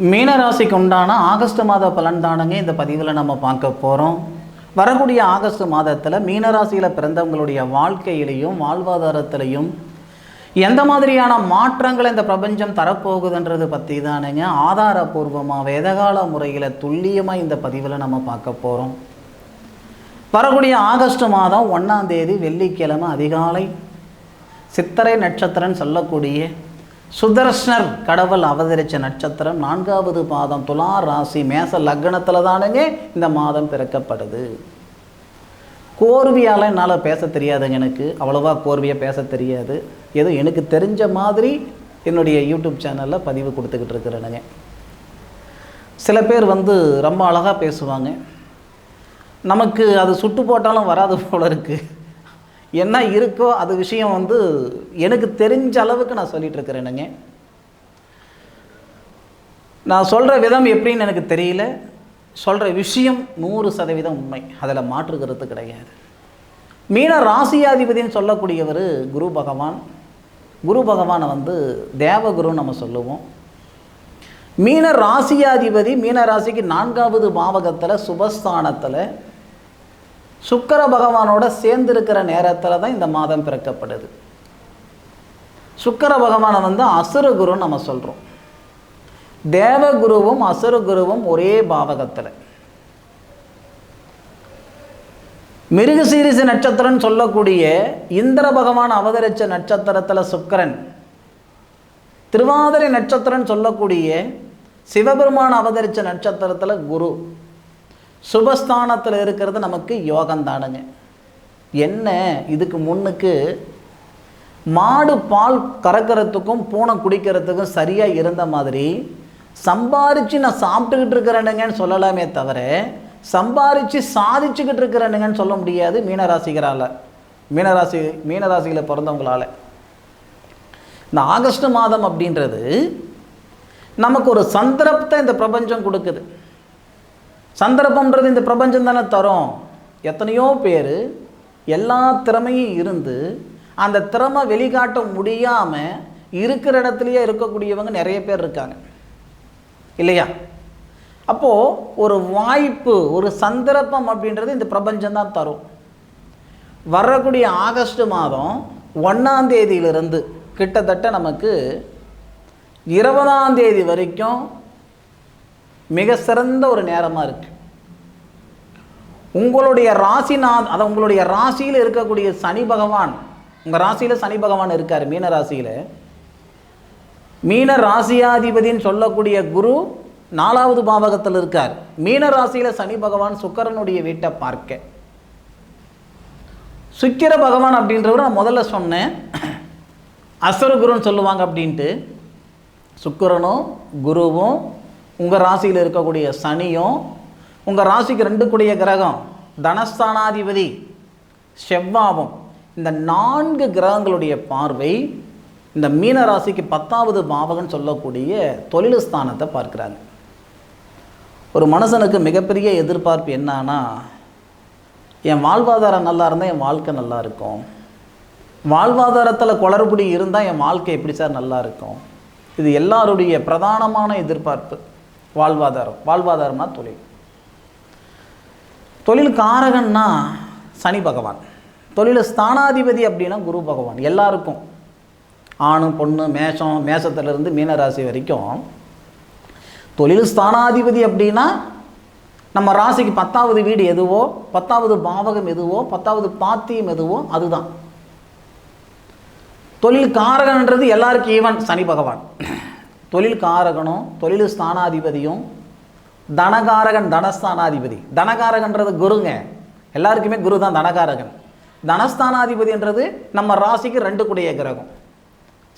மீனராசிக்கு உண்டான ஆகஸ்ட் மாத பலன் தானுங்க இந்த பதிவில் நம்ம பார்க்க போகிறோம் வரக்கூடிய ஆகஸ்ட் மாதத்தில் மீனராசியில் பிறந்தவங்களுடைய வாழ்க்கையிலையும் வாழ்வாதாரத்திலையும் எந்த மாதிரியான மாற்றங்களை இந்த பிரபஞ்சம் தரப்போகுதுன்றது பற்றி தானுங்க ஆதாரபூர்வமாக வேதகால முறையில் துல்லியமாக இந்த பதிவில் நம்ம பார்க்க போகிறோம் வரக்கூடிய ஆகஸ்ட் மாதம் ஒன்றாம் தேதி வெள்ளிக்கிழமை அதிகாலை சித்திரை நட்சத்திரன்னு சொல்லக்கூடிய சுதர்ஷனர் கடவுள் அவதரித்த நட்சத்திரம் நான்காவது மாதம் துலா ராசி மேச லக்னத்தில் தானுங்க இந்த மாதம் பிறக்கப்படுது. கோர்வியால் என்னால் பேச தெரியாதுங்க எனக்கு. அவ்வளோவா கோர்வையாக பேச தெரியாது. எதுவும் எனக்கு தெரிஞ்ச மாதிரி என்னுடைய யூடியூப் சேனலில் பதிவு கொடுத்துக்கிட்டு இருக்கிறேனுங்க. சில பேர் வந்து ரொம்ப அழகாக பேசுவாங்க. நமக்கு அது சுட்டு போட்டாலும் வராது போல இருக்குது என்ன இருக்கோ அது விஷயம் வந்து எனக்கு தெரிஞ்ச அளவுக்கு நான் சொல்லிட்டு இருக்கிறேனுங்க நான் சொல்கிற விதம் எப்படின்னு எனக்கு தெரியல. சொல்கிற விஷயம் நூறு சதவீதம் உண்மை. அதில் மாற்றுக்கிறது கிடையாது. மீன ராசியாதிபதினு சொல்லக்கூடியவர் குரு பகவான். குரு பகவானை வந்து தேவகுருன்னு நம்ம சொல்லுவோம். மீன ராசியாதிபதி மீன ராசிக்கு நான்காவது பாவகத்தில் சுபஸ்தானத்தில் சுக்கர பகவானோட சேர்ந்திருக்கிற நேரத்தில் தான் இந்த மாதம் பிறக்கப்படுது. சுக்கர பகவானை வந்து அசுரகுருன்னு நம்ம சொல்கிறோம் தேவகுருவும் அசுரகுருவும் ஒரே பாவகத்தில். மிருகசீரிச நட்சத்திரம்னு சொல்லக்கூடிய இந்திர பகவான் அவதரித்த நட்சத்திரத்தில் சுக்கரன். திருவாதிரை நட்சத்திரம்னு சொல்லக்கூடிய சிவபெருமான் அவதரித்த நட்சத்திரத்தில் குரு. சுபஸ்தானத்தில் இருக்கிறது நமக்கு யோகம் தானுங்க. என்ன? இதுக்கு முன்னுக்கு மாடு பால் கறக்கிறதுக்கும் பூனை குடிக்கிறதுக்கும் சரியாக இருந்த மாதிரி சம்பாரித்து நான் சாப்பிட்டுக்கிட்டு இருக்கிறேனுங்கன்னு சொல்லலாமே தவிர சம்பாரித்து சாதிச்சுக்கிட்டு இருக்கிறேனுங்கன்னு சொல்ல முடியாது மீனராசிகரால். மீனராசி மீனராசியில் பிறந்தவங்களால். இந்த ஆகஸ்ட் மாதம் அப்படின்றது நமக்கு ஒரு சந்தர்ப்பத்தை இந்த பிரபஞ்சம் கொடுக்குது. சந்தர்ப்பம்ன்றது இந்த பிரபஞ்சம் தானே தரும். எத்தனையோ பேர் எல்லா திறமையும் இருந்து அந்த திறமை வெளிக்காட்ட முடியாமல் இருக்கிற இடத்துலையே இருக்கக்கூடியவங்க நிறைய பேர் இருக்காங்க. இல்லையா? அப்போது ஒரு வாய்ப்பு ஒரு சந்தர்ப்பம் அப்படின்றது இந்த பிரபஞ்சம் தான் தரும். வரக்கூடிய ஆகஸ்ட் மாதம் ஒன்றாம் தேதியிலிருந்து கிட்டத்தட்ட நமக்கு இருபதாம் தேதி வரைக்கும் மிக சிறந்த ஒரு நேரமாக இருக்குது உங்களுடைய ராசிநாத் அதை உங்களுடைய ராசியில் இருக்கக்கூடிய சனி பகவான் உங்கள் ராசியில் சனி பகவான் இருக்கார் மீன ராசியில். மீன ராசியாதிபதின்னு சொல்லக்கூடிய குரு நாலாவது பாவகத்தில் இருக்கார். மீன ராசியில் சனி பகவான் சுக்கரனுடைய வீட்டை பார்க்க. சுக்கிர பகவான் அப்படின்றவர் நான் முதல்ல சொன்னேன். அசுரகுருன்னு சொல்லுவாங்க அப்படின்ட்டு. சுக்கரனும் குருவும் உங்கள் ராசியில் இருக்கக்கூடிய சனியும் உங்கள் ராசிக்கு ரெண்டு கூடிய கிரகம் தனஸ்தானாதிபதி செவ்வாவும். இந்த நான்கு கிரகங்களுடைய பார்வை இந்த மீன ராசிக்கு பத்தாவது பாவகன் சொல்லக்கூடிய தொழில் ஸ்தானத்தை பார்க்குறாங்க. ஒரு மனுஷனுக்கு மிகப்பெரிய எதிர்பார்ப்பு என்னன்னா என் வாழ்வாதாரம் நல்லா இருந்தால் என் வாழ்க்கை நல்லா இருக்கும். வாழ்வாதாரத்தில் குளறுபடி இருந்தால் என் வாழ்க்கை எப்படி சார் நல்லா இருக்கும்? இது எல்லாருடைய பிரதானமான எதிர்பார்ப்பு. வாழ்வாதாரம். வாழ்வாதாரம்னா தொழில். தொழில் காரகன்னா சனி பகவான். தொழில் ஸ்தானாதிபதி அப்படின்னா குரு பகவான். எல்லாருக்கும். ஆணு பொண்ணு மேஷம் மேஷத்துலேருந்து மீனராசி வரைக்கும் தொழில் ஸ்தானாதிபதி அப்படின்னா நம்ம ராசிக்கு பத்தாவது வீடு எதுவோ பத்தாவது பாவகம் எதுவோ பத்தாவது பாத்தியம் எதுவோ அதுதான். தொழில் காரகன்றது எல்லாருக்கும் ஈவன் சனி பகவான். தொழில் காரகனும் தொழில் ஸ்தானாதிபதியும் தனகாரகன் தனஸ்தானாதிபதி. தனகாரகன்றது குருங்க. எல்லாருக்குமே குரு தான் தனகாரகன். தனஸ்தானாதிபதின்றது நம்ம ராசிக்கு ரெண்டு கூடிய கிரகம்.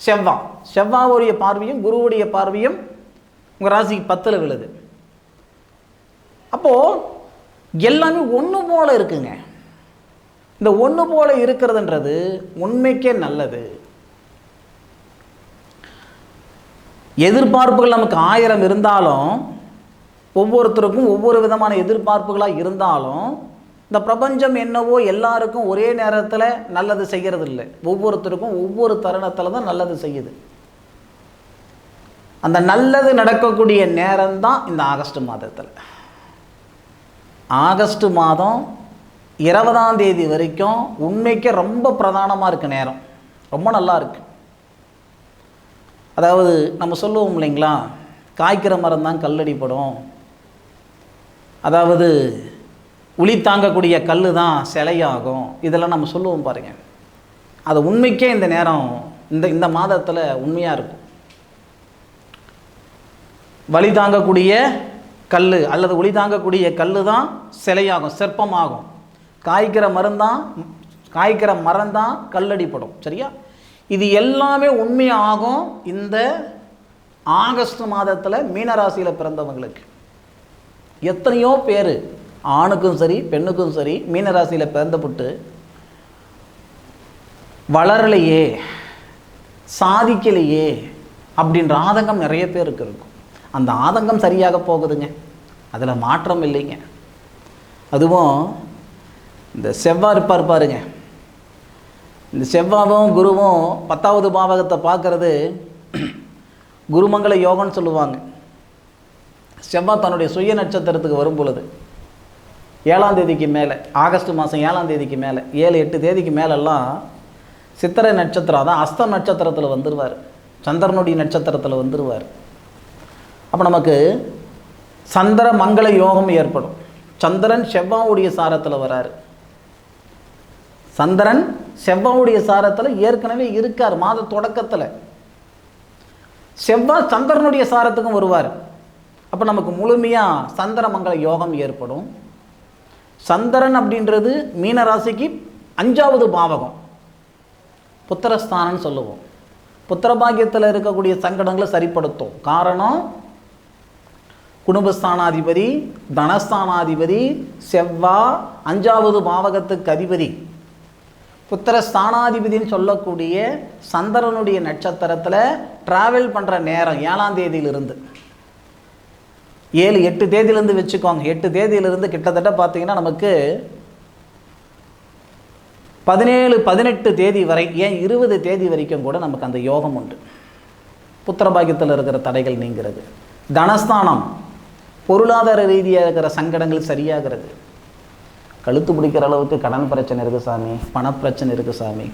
செவ்வா. செவ்வாவுடைய பார்வையும் குருவுடைய பார்வையும் உங்கள் ராசிக்கு பத்தில் விழுது. அப்போது எல்லாமே ஒன்று போல் இருக்குங்க. இந்த ஒன்று போல இருக்கிறதுன்றது உண்மைக்கே நல்லது. எதிர்பார்ப்புகள் நமக்கு ஆயிரம் இருந்தாலும் ஒவ்வொருத்தருக்கும் ஒவ்வொரு விதமான எதிர்பார்ப்புகளாக இருந்தாலும் இந்த பிரபஞ்சம் என்னவோ எல்லாருக்கும் ஒரே நேரத்தில் நல்லது செய்கிறது இல்லை ஒவ்வொருத்தருக்கும் ஒவ்வொரு தருணத்தில் தான் நல்லது செய்யுது. அந்த நல்லது நடக்கக்கூடிய நேரம்தான் இந்த ஆகஸ்ட் மாதத்தில். ஆகஸ்ட் மாதம் இருபதாம் தேதி வரைக்கும் உண்மைக்கே ரொம்ப பிரதானமாக இருக்குது நேரம். ரொம்ப நல்லா இருக்குது அதாவது நம்ம சொல்லுவோம் இல்லைங்களா? காய்க்கிற மரம் தான் கல்லடிப்படும். அதாவது உளி தாங்கக்கூடிய கல் தான் சிலையாகும். இதெல்லாம் நம்ம சொல்லுவோம் பாருங்கள் அது உண்மைக்கே இந்த நேரம் இந்த இந்த மாதத்தில் உண்மையாக இருக்கும். வழி தாங்கக்கூடிய கல் அல்லது ஒளி தாங்கக்கூடிய கல் தான் சிலையாகும் சிற்பமாகும். காய்க்கிற மருந்தான் காய்க்கிற மரம் தான் கல்லடிப்படும். சரியா? இது எல்லாமே உண்மையாகும் இந்த ஆகஸ்ட் மாதத்தில் மீனராசியில் பிறந்தவங்களுக்கு. எத்தனையோ பேர் ஆணுக்கும் சரி பெண்ணுக்கும் சரி மீனராசியில் பிறந்தப்பட்டு வளரலையே சாதிக்கலையே அப்படின்ற ஆதங்கம் நிறைய பேருக்கு இருக்கும். அந்த ஆதங்கம் சரியாக போகுதுங்க. அதில் மாற்றம் இல்லைங்க. அதுவும் இந்த செவ்வாய் இருப்பார் பாருங்க. இந்த செவ்வாவும் குருவும் பத்தாவது பாவகத்தை பார்க்கறது குருமங்கள யோகம்னு சொல்லுவாங்க. செவ்வாய் தன்னுடைய சுய நட்சத்திரத்துக்கு வரும் பொழுது ஏழாம் தேதிக்கு மேலே ஆகஸ்ட் மாதம் ஏழாம் தேதிக்கு மேலே ஏழு எட்டு தேதிக்கு மேலெல்லாம் சித்திரை நட்சத்திரம் அதான் அஸ்தம் நட்சத்திரத்தில் வந்துடுவார் சந்திரனுடைய நட்சத்திரத்தில் வந்துடுவார் அப்போ நமக்கு சந்திர மங்கள யோகம் ஏற்படும். சந்திரன் செவ்வாவுடைய சாரத்தில் வராரு. சந்திரன் செவ்வாவுடைய சாரத்தில் ஏற்கனவே இருக்கார் மாத தொடக்கத்தில். செவ்வாய் சந்திரனுடைய சாரத்துக்கும் வருவார். அப்போ நமக்கு முழுமையாக சந்திரமங்கல யோகம் ஏற்படும். சந்திரன் அப்படின்றது மீனராசிக்கு அஞ்சாவது பாவகம். புத்திரஸ்தானம்னு சொல்லுவோம். புத்திரபாகியத்தில் இருக்கக்கூடிய சங்கடங்களை சரிப்படுத்தும். காரணம் குடும்பஸ்தானாதிபதி தனஸ்தானாதிபதி செவ்வா அஞ்சாவது பாவகத்துக்கு அதிபதி. புத்திரஸ்தானாதிபதின்னு சொல்லக்கூடிய சந்திரனுடைய நட்சத்திரத்தில் ட்ராவல் பண்ணுற நேரம் ஏழாம் தேதியிலிருந்து. ஏழு எட்டு தேதியிலேருந்து வச்சுக்கோங்க. எட்டு தேதியிலிருந்து கிட்டத்தட்ட பார்த்தீங்கன்னா நமக்கு பதினேழு பதினெட்டு தேதி வரை ஏன் இருபது தேதி வரைக்கும் கூட நமக்கு அந்த யோகம் உண்டு. புத்திரபாகியத்தில் இருக்கிற தடைகள் நீங்கிறது. தனஸ்தானம் பொருளாதார ரீதியாக இருக்கிற சங்கடங்கள் சரியாகிறது. கழுத்து பிடிக்கிற அளவுக்கு கடன் பிரச்சனை இருக்குது சாமி பணப்பிரச்சனை இருக்குது சாமி.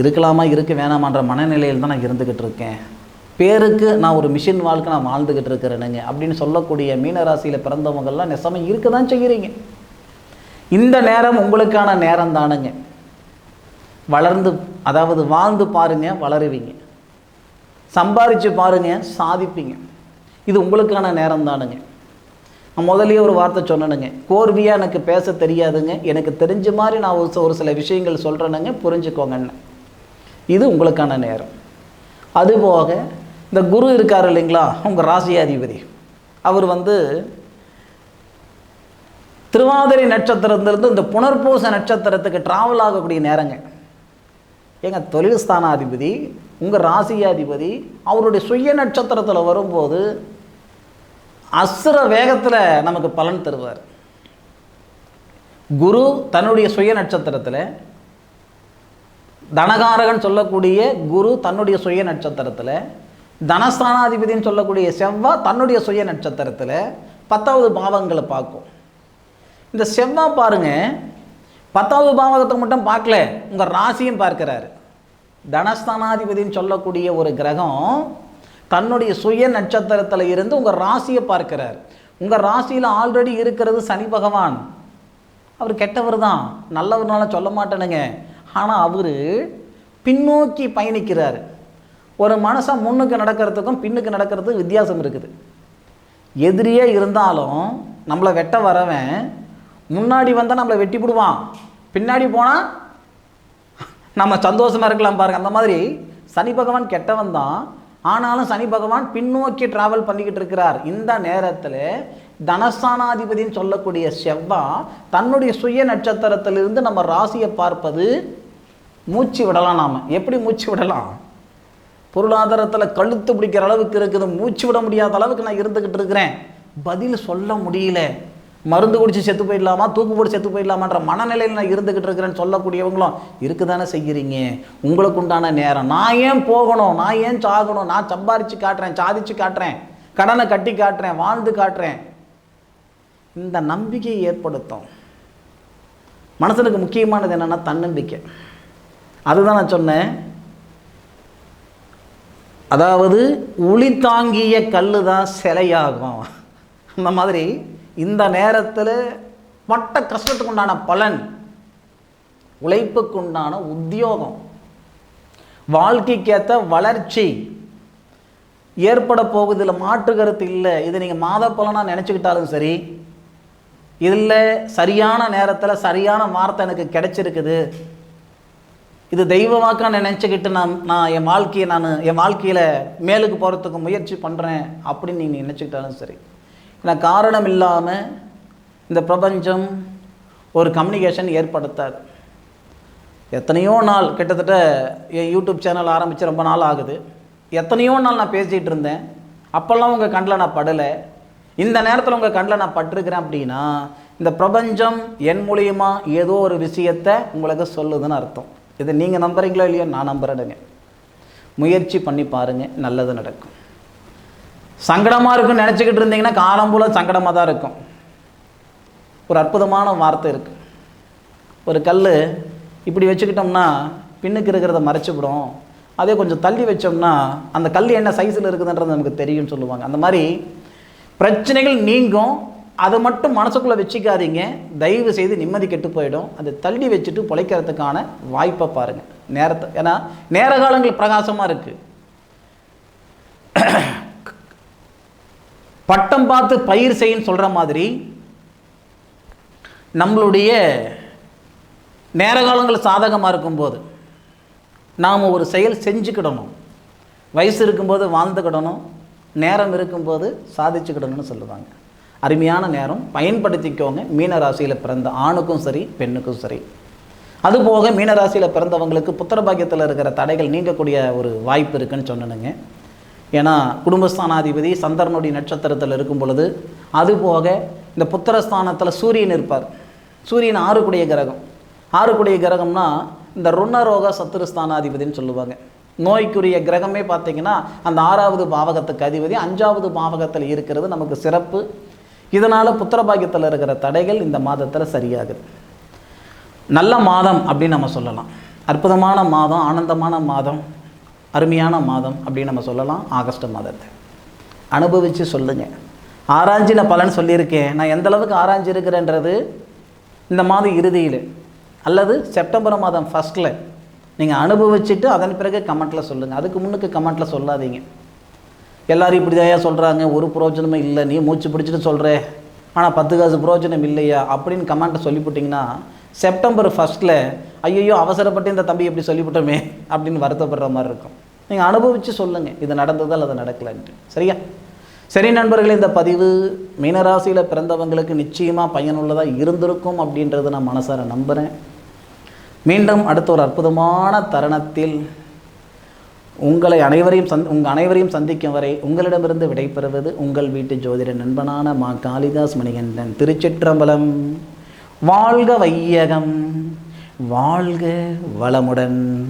இருக்கலாமா இருக்க வேணாமான்ற மனநிலையில் தான் நான் இருந்துக்கிட்டு இருக்கேன். பேருக்கு நான் ஒரு மிஷின் வாழ்க்கை நான் வாழ்ந்துக்கிட்டு இருக்கிறேனுங்க. அப்படின்னு சொல்லக்கூடிய மீனராசியில் பிறந்தவங்கள்லாம் நெசமம் இருக்க தான் செய்கிறீங்க இந்த நேரம் உங்களுக்கான நேரம் தானுங்க. வளர்ந்து அதாவது வாழ்ந்து பாருங்க வளருவீங்க. சம்பாரித்து பாருங்க சாதிப்பீங்க. இது உங்களுக்கான நேரம் தானுங்க. நான் முதலே ஒரு வார்த்தை சொன்னேனுங்க. கோர்வியாக எனக்கு பேச தெரியாதுங்க. எனக்கு தெரிஞ்ச மாதிரி நான் ஒரு சில- ஒரு சில விஷயங்கள் சொல்கிறேனுங்க புரிஞ்சுக்கோங்கன்னு. இது உங்களுக்கான நேரம். அதுபோக இந்த குரு இருக்கார் இல்லைங்களா? உங்கள் ராசியாதிபதி. அவர் வந்து திருவாதிரை நட்சத்திரத்திலிருந்து இந்த புனர்பூச நட்சத்திரத்துக்கு டிராவல் ஆகக்கூடிய நேரங்க. ஏங்க தொழில் ஸ்தானாதிபதி உங்கள் ராசியாதிபதி அவருடைய சுய நட்சத்திரத்தில் வரும்போது அசுர வேகத்தில் நமக்கு பலன் தருவார். குரு தன்னுடைய சுய நட்சத்திரத்தில் தனகாரகன் சொல்லக்கூடிய குரு தன்னுடைய சுய நட்சத்திரத்தில் தனஸ்தானாதிபதினு சொல்லக்கூடிய செவ்வாய் தன்னுடைய சுய நட்சத்திரத்தில் பத்தாவது பாவங்களை பார்க்கும். இந்த செவ்வாய் பாருங்க பத்தாவது பாவகத்தை மட்டும் பார்க்கல உங்கள் ராசியும் பார்க்கிறாரு. தனஸ்தானாதிபதின்னு சொல்லக்கூடிய ஒரு கிரகம் தன்னுடைய சுய நட்சத்திரத்தில் இருந்து உங்கள் ராசியை பார்க்கிறார். உங்கள் ராசியில் ஆல்ரெடி இருக்கிறது சனி பகவான். அவர் கெட்டவர் தான். நல்லவர்னால சொல்ல மாட்டேனுங்க. ஆனால் அவர் பின்னோக்கி பயணிக்கிறார். ஒரு மனுஷன் முன்னுக்கு நடக்கிறதுக்கும் பின்னுக்கு நடக்கிறதுக்கும் வித்தியாசம் இருக்குது. எதிரியே இருந்தாலும் நம்மளை வெட்ட வரவன் முன்னாடி வந்தால் நம்மளை வெட்டி விடுவான் பின்னாடி போனால் நம்ம சந்தோஷமாக இருக்கலாம் பாருங்க. அந்த மாதிரி சனி பகவான் கெட்டவன் தான். ஆனாலும் சனி பகவான் பின்னோக்கி டிராவல் பண்ணிக்கிட்டு இருக்கிறார். இந்த நேரத்தில் தனஸ்தானாதிபதின்னு சொல்லக்கூடிய செவ்வா தன்னுடைய சுய நட்சத்திரத்திலிருந்து நம்ம ராசியை பார்ப்பது மூச்சு விடலாம் நாம். எப்படி மூச்சு விடலாம்? பொருளாதாரத்தில் கழுத்து பிடிக்கிற அளவுக்கு இருக்குது. மூச்சு விட முடியாத அளவுக்கு நான் இருந்துக்கிட்டு இருக்கிறேன். பதில் சொல்ல முடியல. மருந்து குடித்து செத்து போயிடலாமா? தூக்கு போட்டு செத்து போயிடலாமான்ற மனநிலையில் நான் இருந்துக்கிட்டு இருக்கிறேன்னு சொல்லக்கூடியவங்களும் இருக்கு தானே செய்கிறீங்க உங்களுக்கு உண்டான நேரம். நான் ஏன் போகணும்? நான் ஏன் சாகணும்? நான் சம்பாரித்து காட்டுறேன் சாதிச்சு காட்டுறேன் கடனை கட்டி காட்டுறேன் வாழ்ந்து காட்டுறேன். இந்த நம்பிக்கையை ஏற்படுத்தும். மனசனுக்கு முக்கியமானது என்னென்னா தன்னம்பிக்கை. அதுதான் நான் சொன்னேன். அதாவது உளி தாங்கிய கல் தான் சிலையாகும். அந்த மாதிரி இந்த நேரத்தில் பட்ட கஷ்டத்துக்கு உண்டான பலன் உழைப்புக்கு உண்டான உத்தியோகம் வாழ்க்கைக்கேற்ற வளர்ச்சி ஏற்பட போகுதில் மாற்று கருத்து இல்லை. இது நீங்கள் மாத பலனாக நினச்சிக்கிட்டாலும் சரி இதில் சரியான நேரத்தில் சரியான வார்த்தை எனக்கு கிடைச்சிருக்குது இது தெய்வ வாக்கா நினச்சிக்கிட்டு நான் நான் என் வாழ்க்கையை நான் என் வாழ்க்கையில் மேலுக்கு போகிறதுக்கு முயற்சி பண்ணுறேன் அப்படின்னு நீங்கள் நினச்சிக்கிட்டாலும் சரி. ஏன்னா காரணம் இல்லாமல் இந்த பிரபஞ்சம் ஒரு கம்யூனிகேஷன் ஏற்படுத்தாது. எத்தனையோ நாள் கிட்டத்தட்ட என் யூடியூப் சேனல் ஆரம்பித்து ரொம்ப நாள் ஆகுது. எத்தனையோ நாள் நான் பேசிகிட்டு இருந்தேன். அப்போல்லாம் உங்கள் கண்ணில் நான் படலை. இந்த நேரத்தில் உங்கள் கண்ணில் நான் பட்டிருக்கிறேன் அப்படின்னா இந்த பிரபஞ்சம் என் மூலியமாக ஏதோ ஒரு விஷயத்தை உங்களுக்கு சொல்லுதுன்னு அர்த்தம். இதை நீங்கள் நம்புறீங்களோ இல்லையோ நான் நம்புறேனுங்க. முயற்சி பண்ணி பாருங்கள் நல்லது நடக்கும். சங்கடமாக இருக்குன்னு நினச்சிக்கிட்டு இருந்தீங்கன்னா காலம் போல சங்கடமாக தான் இருக்கும். ஒரு அற்புதமான வார்த்தை இருக்குது ஒரு கல் இப்படி வச்சுக்கிட்டோம்னா பின்னுக்கு இருக்கிறத மறைச்சிவிடும் அதே கொஞ்சம் தள்ளி வச்சோம்னா அந்த கல் என்ன சைஸில் இருக்குதுன்றது நமக்கு தெரியும்னு சொல்லுவாங்க. அந்த மாதிரி பிரச்சனைகள் நீங்கும். அதை மட்டும் மனசுக்குள்ளே வச்சுக்காதீங்க. தயவு செய்து நிம்மதி கெட்டு போயிடும். அதை தள்ளி வச்சுட்டு பிழைக்கிறதுக்கான வாய்ப்பை பாருங்கள் நேரத்தை ஏன்னா நேர காலங்கள் பிரகாசமாக இருக்குது பட்டம் பார்த்து பயிர் செய்யுன்னு சொல்கிற மாதிரி நம்மளுடைய நேர காலங்கள் சாதகமாக இருக்கும்போது நாம் ஒரு செயல் செஞ்சுக்கிடணும். வயசு இருக்கும்போது வாழ்ந்துக்கிடணும். நேரம் இருக்கும்போது சாதிச்சுக்கிடணும்னு சொல்லுவாங்க. அருமையான நேரம். பயன்படுத்திக்கோங்க. மீனராசியில் பிறந்த ஆணுக்கும் சரி பெண்ணுக்கும் சரி. அதுபோக மீனராசியில் பிறந்தவங்களுக்கு புத்திர பாக்கியத்தில் இருக்கிற தடைகள் நீங்கக்கூடிய ஒரு வாய்ப்பு இருக்குன்னு சொன்னனுங்க. ஏன்னா குடும்பஸ்தானாதிபதி சந்திரனுடைய நட்சத்திரத்தில் இருக்கும் பொழுது அதுபோக இந்த புத்திரஸ்தானத்தில் சூரியன் இருப்பார். சூரியன் ஆறுக்குடைய கிரகம். ஆறுக்குடைய கிரகம்னா இந்த ருணரோக சத்துருஸ்தானாதிபதினு சொல்லுவாங்க. நோய்க்குரிய கிரகமே பார்த்தீங்கன்னா அந்த ஆறாவது பாவகத்துக்கு அதிபதி அஞ்சாவது பாவகத்தில் இருக்கிறது நமக்கு சிறப்பு. இதனால் புத்திரபாகியத்தில் இருக்கிற தடைகள் இந்த மாதத்தில் சரியாகுது. நல்ல மாதம் அப்படின்னு நம்ம சொல்லலாம். அற்புதமான மாதம் ஆனந்தமான மாதம் அருமையான மாதம் அப்படின்னு நம்ம சொல்லலாம் ஆகஸ்ட் மாதத்தை. அனுபவித்து சொல்லுங்கள் ஆராய்ச்சி நான் பலன் சொல்லியிருக்கேன். நான் எந்த அளவுக்கு ஆராய்ச்சி இருக்கிறேன்றது இந்த மாதம் இறுதியில். அல்லது செப்டம்பர் மாதம் ஃபஸ்ட்டில் நீங்கள் அனுபவிச்சுட்டு அதன் பிறகு கமெண்ட்டில் சொல்லுங்கள் அதுக்கு முன்னுக்கு கமெண்ட்டில் சொல்லாதீங்க. எல்லோரும் இப்படி தான் சொல்கிறாங்க ஒரு பிரயோஜனமும் இல்லை. நீ மூச்சு பிடிச்சிட்டு சொல்கிற ஆனால் பத்து காசு பிரயோஜனம் இல்லையா அப்படின்னு கமெண்ட்டை சொல்லிவிட்டிங்கன்னா செப்டம்பர் ஃபஸ்ட்டில் ஐயோ அவசரப்பட்டு இந்த தம்பி எப்படி சொல்லிவிட்டோமே அப்படின்னு வருத்தப்படுற மாதிரி இருக்கும். நீங்கள் அனுபவித்து சொல்லுங்கள் இது நடந்ததால் அது நடக்கலான்ட்டு. சரியா? சரி நண்பர்களே இந்த பதிவு மீனராசியில் பிறந்தவங்களுக்கு நிச்சயமாக பயனுள்ளதாக இருந்திருக்கும் அப்படின்றத நான் மனசார நம்புகிறேன் மீண்டும் அடுத்த ஒரு அற்புதமான தருணத்தில் உங்களை அனைவரையும் சந் உங்கள் அனைவரையும் சந்திக்கும் வரை உங்களிடமிருந்து விடைபெறுவது உங்கள் வீட்டு ஜோதிட நண்பனான மா காளிதாஸ் மணிகண்டன். திருச்சிற்றம்பலம். வாழ்க வையகம். வாழ்க வளமுடன்.